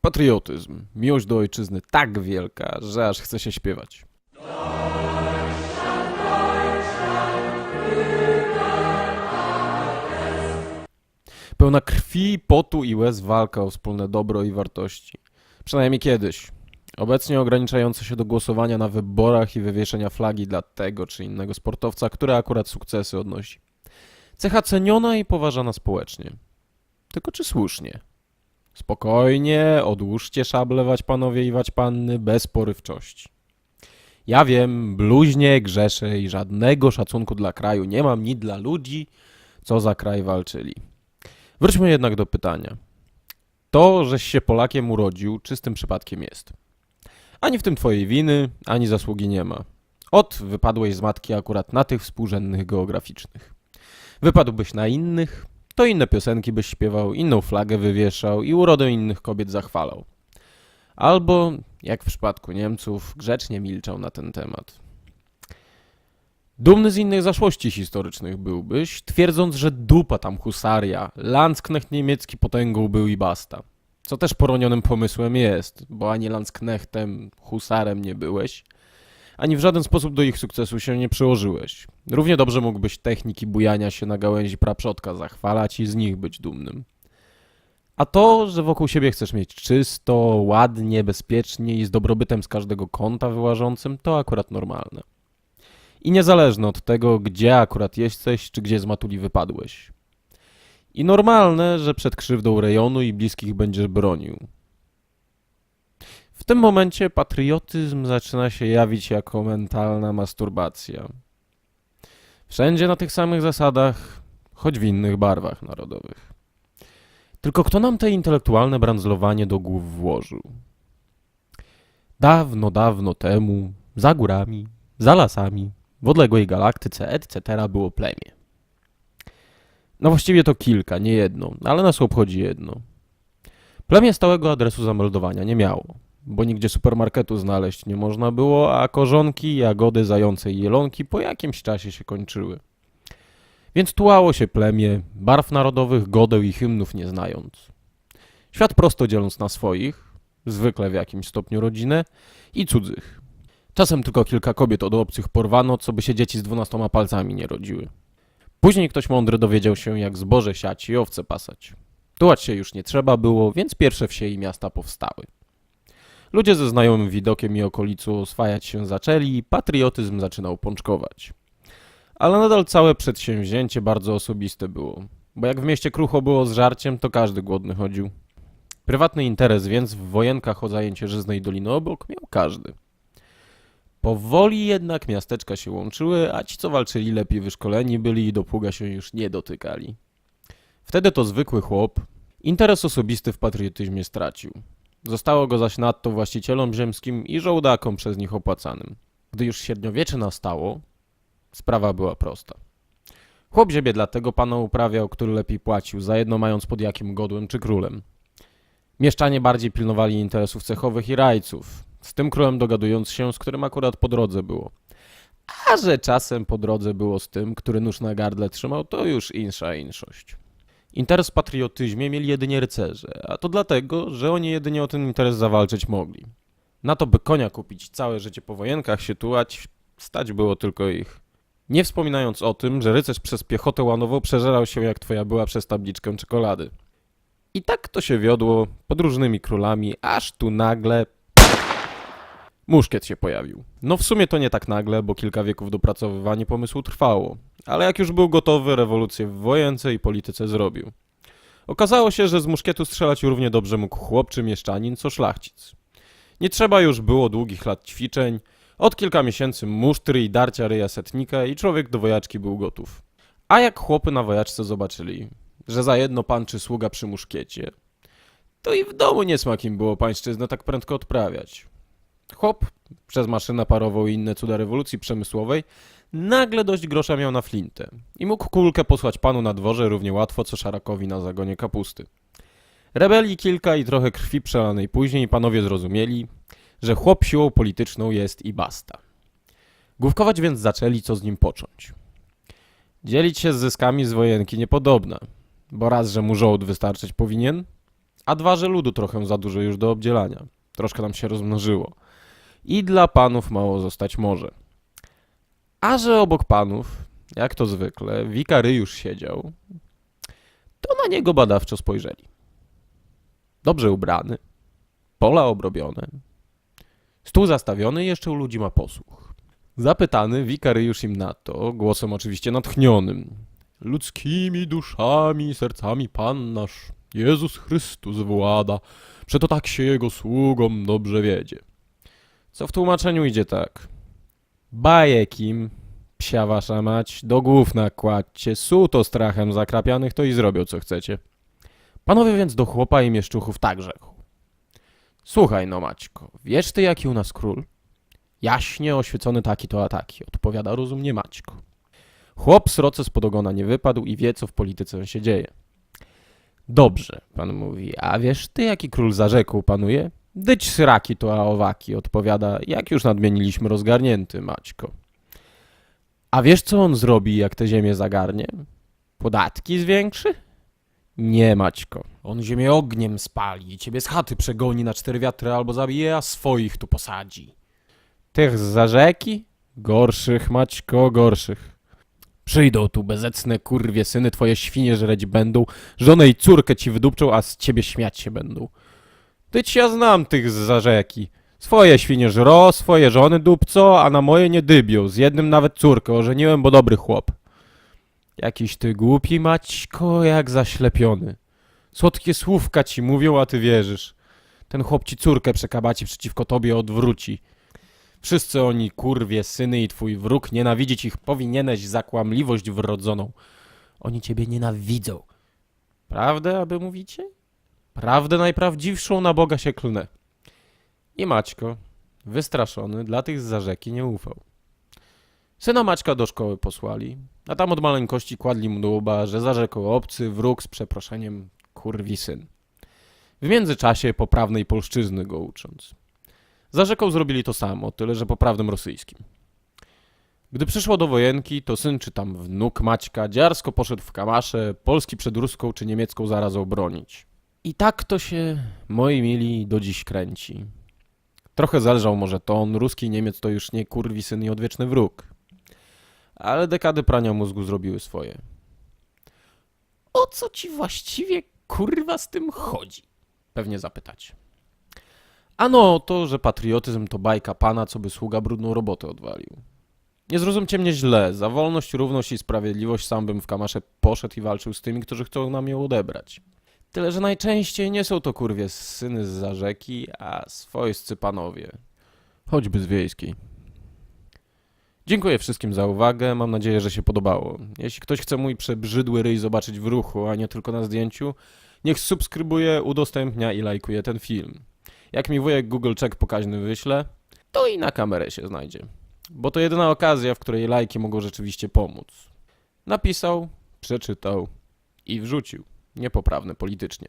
Patriotyzm, miłość do ojczyzny tak wielka, że aż chce się śpiewać. Pełna krwi, potu i łez walka o wspólne dobro i wartości. Przynajmniej kiedyś. Obecnie ograniczające się do głosowania na wyborach i wywieszenia flagi dla tego czy innego sportowca, który akurat sukcesy odnosi. Cecha ceniona i poważana społecznie. Tylko czy słusznie? Spokojnie, odłóżcie szable wać panowie i wać panny bez porywczości. Ja wiem, bluźnie, grzeszę i żadnego szacunku dla kraju nie mam ni dla ludzi, co za kraj walczyli. Wróćmy jednak do pytania. To, żeś się Polakiem urodził, czystym przypadkiem jest. Ani w tym twojej winy, ani zasługi nie ma. Ot, wypadłeś z matki akurat na tych współrzędnych geograficznych. Wypadłbyś na innych, to inne piosenki byś śpiewał, inną flagę wywieszał i urodę innych kobiet zachwalał. Albo, jak w przypadku Niemców, grzecznie milczał na ten temat. Dumny z innych zaszłości historycznych byłbyś, twierdząc, że dupa tam husaria, Landsknecht niemiecki potęgą był i basta. Co też poronionym pomysłem jest, bo ani Landsknechtem, husarem nie byłeś, ani w żaden sposób do ich sukcesu się nie przyłożyłeś. Równie dobrze mógłbyś techniki bujania się na gałęzi praprzodka zachwalać i z nich być dumnym. A to, że wokół siebie chcesz mieć czysto, ładnie, bezpiecznie i z dobrobytem z każdego kąta wyłażącym, to akurat normalne. I niezależne od tego, gdzie akurat jesteś, czy gdzie z matuli wypadłeś. I normalne, że przed krzywdą rejonu i bliskich będziesz bronił. Tym momencie patriotyzm zaczyna się jawić jako mentalna masturbacja. Wszędzie na tych samych zasadach, choć w innych barwach narodowych. Tylko kto nam te intelektualne brandzlowanie do głów włożył? Dawno, dawno temu, za górami, za lasami, w odległej galaktyce, etc. było plemię. No właściwie to kilka, nie jedno, ale nas obchodzi jedno. Plemię stałego adresu zameldowania nie miało, bo nigdzie supermarketu znaleźć nie można było, a korzonki, jagody, zające i jelonki po jakimś czasie się kończyły. Więc tułało się plemię, barw narodowych, godeł i hymnów nie znając. Świat prosto dzieląc na swoich, zwykle w jakimś stopniu rodzinę, i cudzych. Czasem tylko kilka kobiet od obcych porwano, co by się dzieci z dwunastoma palcami nie rodziły. Później ktoś mądry dowiedział się, jak zboże siać i owce pasać. Tułać się już nie trzeba było, więc pierwsze wsie i miasta powstały. Ludzie ze znajomym widokiem i okolicą oswajać się zaczęli i patriotyzm zaczynał pączkować. Ale nadal całe przedsięwzięcie bardzo osobiste było, bo jak w mieście krucho było z żarciem, to każdy głodny chodził. Prywatny interes więc w wojenkach o zajęcie żyznej doliny obok miał każdy. Powoli jednak miasteczka się łączyły, a ci co walczyli lepiej wyszkoleni byli i do pługa się już nie dotykali. Wtedy to zwykły chłop interes osobisty w patriotyzmie stracił. Zostało go zaś nadto właścicielom ziemskim i żołdakom przez nich opłacanym. Gdy już średniowiecze nastało, sprawa była prosta. Chłop ziemię dlatego pana uprawiał, który lepiej płacił, za jedno mając pod jakim godłem czy królem. Mieszczanie bardziej pilnowali interesów cechowych i rajców, z tym królem dogadując się, z którym akurat po drodze było. A że czasem po drodze było z tym, który nóż na gardle trzymał, to już insza inszość. Interes w patriotyzmie mieli jedynie rycerze, a to dlatego, że oni jedynie o ten interes zawalczyć mogli. Na to, by konia kupić całe życie po wojenkach się tułać, stać było tylko ich. Nie wspominając o tym, że rycerz przez piechotę łanową przeżerał się jak twoja była przez tabliczkę czekolady. I tak to się wiodło pod różnymi królami, aż tu nagle Muszkiet się pojawił. No w sumie to nie tak nagle, bo kilka wieków dopracowywanie pomysłu trwało. Ale jak już był gotowy, rewolucję w wojence i polityce zrobił. Okazało się, że z muszkietu strzelać równie dobrze mógł chłop czy mieszczanin, co szlachcic. Nie trzeba już było długich lat ćwiczeń, od kilka miesięcy musztry i darcia ryja setnika i człowiek do wojaczki był gotów. A jak chłopy na wojaczce zobaczyli, że za jedno pan czy sługa przy muszkiecie, to i w domu niesmak im było pańszczyznę tak prędko odprawiać. Chłop, przez maszynę parową i inne cuda rewolucji przemysłowej, nagle dość grosza miał na flintę i mógł kulkę posłać panu na dworze równie łatwo, co szarakowi na zagonie kapusty. Rebelii kilka i trochę krwi przelanej później panowie zrozumieli, że chłop siłą polityczną jest i basta. Główkować więc zaczęli, co z nim począć. Dzielić się z zyskami z wojenki niepodobna, bo raz, że mu żołd wystarczyć powinien, A dwa, że ludu trochę za dużo już do obdzielania. Troszkę nam się rozmnożyło. I dla panów mało zostać może. A że obok panów, jak to zwykle, wikary już siedział, to na niego badawczo spojrzeli. Dobrze ubrany, pola obrobione, stół zastawiony jeszcze u ludzi ma posłuch. Zapytany, wikary już im na to, głosem oczywiście natchnionym. Ludzkimi duszami i sercami Pan nasz, Jezus Chrystus włada, przeto tak się Jego sługom dobrze wiedzie. Co w tłumaczeniu idzie tak. Bajek im, psia wasza mać, do głów nakładźcie, suto strachem zakrapianych, to i zrobią co chcecie. Panowie więc do chłopa i mieszczuchów tak rzekł. Słuchaj no Maćko, wiesz ty jaki u nas król? Jaśnie oświecony taki to a taki, odpowiada rozumnie Maćko. Chłop sroce spod ogona nie wypadł i wie co w polityce się dzieje. Dobrze, pan mówi, a wiesz ty jaki król zarzekł panuje? Dyć sraki to a owaki, odpowiada, jak już nadmieniliśmy rozgarnięty Maćko. A wiesz co on zrobi, jak tę ziemię zagarnie? Podatki zwiększy? Nie, Maćko. On ziemię ogniem spali i ciebie z chaty przegoni na cztery wiatry albo zabije, a swoich tu posadzi. Tych za rzeki? Gorszych, Maćko, gorszych. Przyjdą tu bezecne kurwie syny, twoje świnie żreć będą, żonę i córkę ci wydupczą, a z ciebie śmiać się będą. Ty ci ja znam tych za rzeki. Swoje świnie żro, swoje żony dupco, a na moje nie dybią. Z jednym nawet córkę ożeniłem, bo dobry chłop. Jakiś ty głupi, Maćko, jak zaślepiony. Słodkie słówka ci mówią, a ty wierzysz. Ten chłop ci córkę przekabaci przeciwko tobie odwróci. Wszyscy oni, kurwie, syny i twój wróg, nienawidzieć ich powinieneś za kłamliwość wrodzoną. Oni ciebie nienawidzą. Prawdę, aby mówicie? Prawdę najprawdziwszą na Boga się klnę. I Maćko, wystraszony, dla tych z rzeki nie ufał. Syna Maćka do szkoły posłali, a tam od maleńkości kładli mu do łba, że za rzeką obcy wróg z przeproszeniem kurwi syn. W międzyczasie poprawnej polszczyzny go ucząc. Za rzeką zrobili to samo, tyle że poprawnym rosyjskim. Gdy przyszło do wojenki, to syn czy tam wnuk Maćka dziarsko poszedł w kamasze, Polski przed ruską czy niemiecką zarazą bronić. I tak to się, moi mili, do dziś kręci. Trochę zależał może to on, ruski Niemiec to już nie kurwi syn i odwieczny wróg. Ale dekady prania mózgu zrobiły swoje. O co ci właściwie kurwa z tym chodzi? Pewnie zapytać. Ano to, że patriotyzm to bajka pana, co by sługa brudną robotę odwalił. Nie zrozumcie mnie źle, za wolność, równość i sprawiedliwość sam bym w kamasze poszedł i walczył z tymi, którzy chcą nam ją odebrać. Tyle, że najczęściej nie są to kurwie syny z rzeki, a swojscy panowie. Choćby z wiejskiej. Dziękuję wszystkim za uwagę, mam nadzieję, że się podobało. Jeśli ktoś chce mój przebrzydły ryj zobaczyć w ruchu, a nie tylko na zdjęciu, niech subskrybuje, udostępnia i lajkuje ten film. Jak mi wujek Google Check pokaźny wyśle, to i na kamerę się znajdzie. Bo to jedyna okazja, w której lajki mogą rzeczywiście pomóc. Napisał, przeczytał i wrzucił. Niepoprawne politycznie.